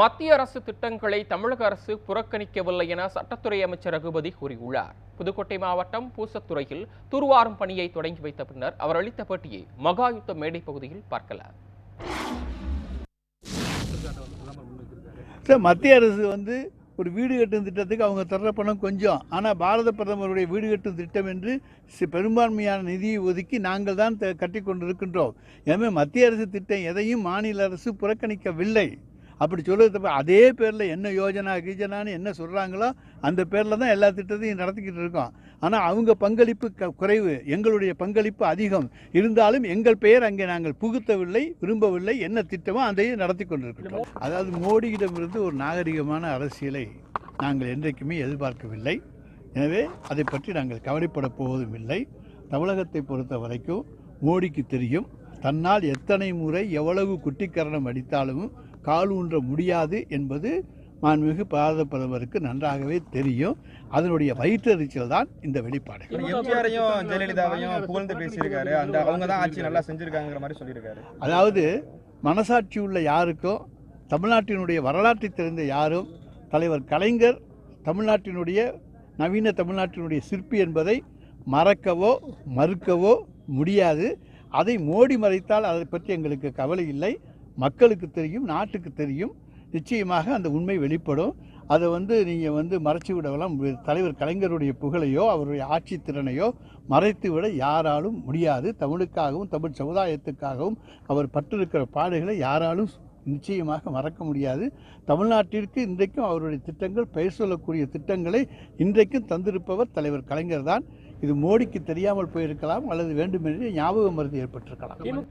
மத்திய அரசு திட்டங்களை தமிழக அரசு புறக்கணிக்கவில்லை என சட்டத்துறை அமைச்சர் ரகுபதி கூறியுள்ளார். புதுக்கோட்டை மாவட்டம் பூசத்துறையில் தூர்வாரும் பணியை தொடங்கி வைத்த பின்னர் அவர் அளித்த பேட்டியை மகாயுத்த மேடை பகுதியில் பார்க்கலாம். மத்திய அரசு வந்து ஒரு வீடு கட்டும் திட்டத்துக்கு அவங்க தர்ற பணம் கொஞ்சம். ஆனால் பாரத பிரதமருடைய வீடு கட்டும் திட்டம் என்று பெரும்பான்மையான நிதியை ஒதுக்கி நாங்கள் தான் த- கட்டி கொண்டிருக்கின்றோம் எனவே மத்திய அரசு திட்டம் எதையும் மாநில அரசு புறக்கணிக்கவில்லை. அப்படி சொல்லுறது அதே பேரில் என்ன யோஜனா கீஜனான்னு என்ன சொல்கிறாங்களோ அந்த பேரில் தான் எல்லா திட்டத்தையும் நடத்திக்கிட்டு இருக்கோம். ஆனால் அவங்க பங்களிப்பு க குறைவு எங்களுடைய பங்களிப்பு அதிகம். இருந்தாலும் எங்கள் பெயர் அங்கே நாங்கள் புகுத்தவில்லை விரும்பவில்லை என்ன திட்டமோ அதையும் நடத்தி கொண்டிருக்கிறோம் அதாவது மோடியிடமிருந்து ஒரு நாகரிகமான அரசியலை நாங்கள் என்றைக்குமே எதிர்பார்க்கவில்லை. எனவே அதை பற்றி நாங்கள் கவலைப்பட போவதும் இல்லை. தமிழகத்தை பொறுத்த வரைக்கும் மோடிக்கு தெரியும் தன்னால் எத்தனை முறை எவ்வளவு குட்டிக்கரணம் அடித்தாலும் கால் ஊன்ற முடியாது என்பது மாண்புமிகு பாரத பிரதமருக்கு நன்றாகவே தெரியும். அதனுடைய வயிற்றெரிச்சல் தான் இந்த வெளிப்பாடு எம்ஜிஆரையும் ஜெயலலிதாவையும் புகழ்ந்து பேசியிருக்காரு. அந்த அவங்க தான் ஆட்சி நல்லா செஞ்சிருக்காங்கிற மாதிரி சொல்லியிருக்காரு. அதாவது மனசாட்சி உள்ள யாருக்கும் தமிழ்நாட்டினுடைய வரலாற்றை தெரிந்த யாரும் தலைவர் கலைஞர் தமிழ்நாட்டினுடைய நவீன தமிழ்நாட்டினுடைய சிற்பி என்பதை மறக்கவோ மறுக்கவோ முடியாது. அதை மோடி மறைத்தால் அதை பற்றி எங்களுக்கு கவலை இல்லை. மக்களுக்கு தெரியும் நாட்டுக்கு தெரியும். நிச்சயமாக அந்த உண்மை வெளிப்படும். அதை வந்து நீங்கள் வந்து மறைச்சி விடலாம். தலைவர் கலைஞருடைய புகழையோ அவருடைய ஆட்சி திறனையோ மறைத்து விட யாராலும் முடியாது. தமிழுக்காகவும் தமிழ் சமுதாயத்துக்காகவும் அவர் பட்டிருக்கிற பாடுகளை யாராலும் நிச்சயமாக மறக்க முடியாது. தமிழ்நாட்டிற்கு இன்றைக்கும் அவருடைய திட்டங்கள் பெயர் சொல்லக்கூடிய திட்டங்களை இன்றைக்கும் தந்திருப்பவர் தலைவர் கலைஞர் தான். இது மோடிக்கு தெரியாமல் போயிருக்கலாம் அல்லது வேண்டுமென்றே ஞாபக மருந்து ஏற்பட்டிருக்கலாம்.